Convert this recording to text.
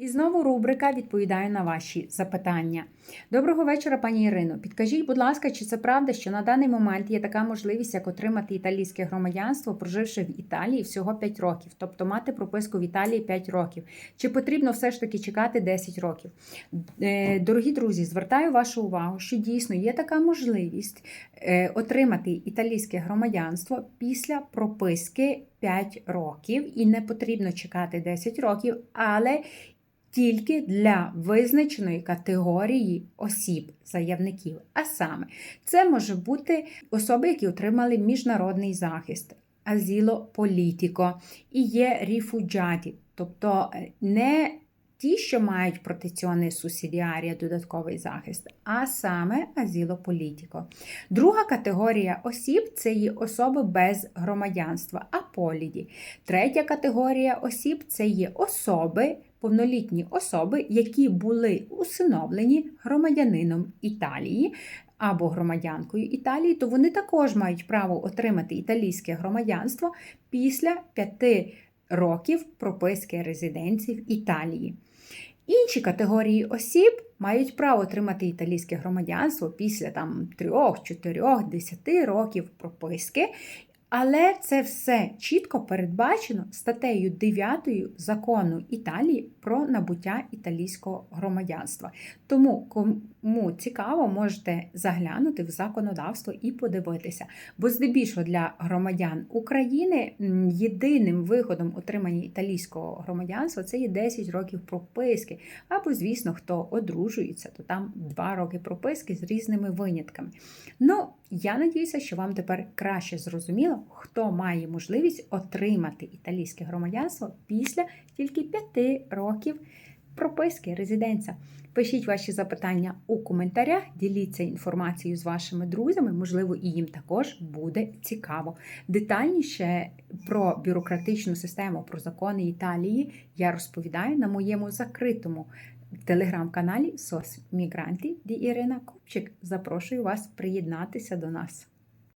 І знову рубрика відповідаю на ваші запитання. Доброго вечора, пані Ірино. Підкажіть, будь ласка, чи це правда, що на даний момент є така можливість, як отримати італійське громадянство, проживши в Італії всього 5 років, тобто мати прописку в Італії 5 років? Чи потрібно все ж таки чекати 10 років? Е, Дорогі друзі, звертаю вашу увагу, що дійсно є така можливість е, отримати італійське громадянство після прописки 5 років, і не потрібно чекати 10 років, але тільки для визначеної категорії осіб, заявників. А саме, це може бути особи, які отримали міжнародний захист, азіло політико і є ріфуджаті, тобто е, не ті, що мають протеціони субсидіарія, додатковий захист, а саме азіло політико. Друга категорія осіб це є особи без громадянства, аполіді. Третя категорія осіб це є особи, повнолітні особи, які були усиновлені громадянином Італії або громадянкою Італії, то вони також мають право отримати італійське громадянство після п'яти років прописки резиденції в Італії. Інші категорії осіб мають право отримати італійське громадянство після там 3, 4, 10 років прописки. Але це все чітко передбачено статтею 9 закону Італії про набуття італійського громадянства. Тому, кому цікаво, можете заглянути в законодавство і подивитися. Бо здебільшого для громадян України єдиним виходом отримання італійського громадянства це є 10 років прописки. Або, звісно, хто одружується, то там 2 роки прописки з різними винятками. Ну, я надіюся, що вам тепер краще зрозуміло, хто має можливість отримати італійське громадянство після тільки 5 років прописки резиденція. Пишіть ваші запитання у коментарях, діліться інформацією з вашими друзями, можливо, і їм також буде цікаво. Детальніше про бюрократичну систему, про закони Італії я розповідаю на моєму закритому телеграм-каналі Сос Мігранті Ді Ірина Копчик. Запрошую вас приєднатися до нас.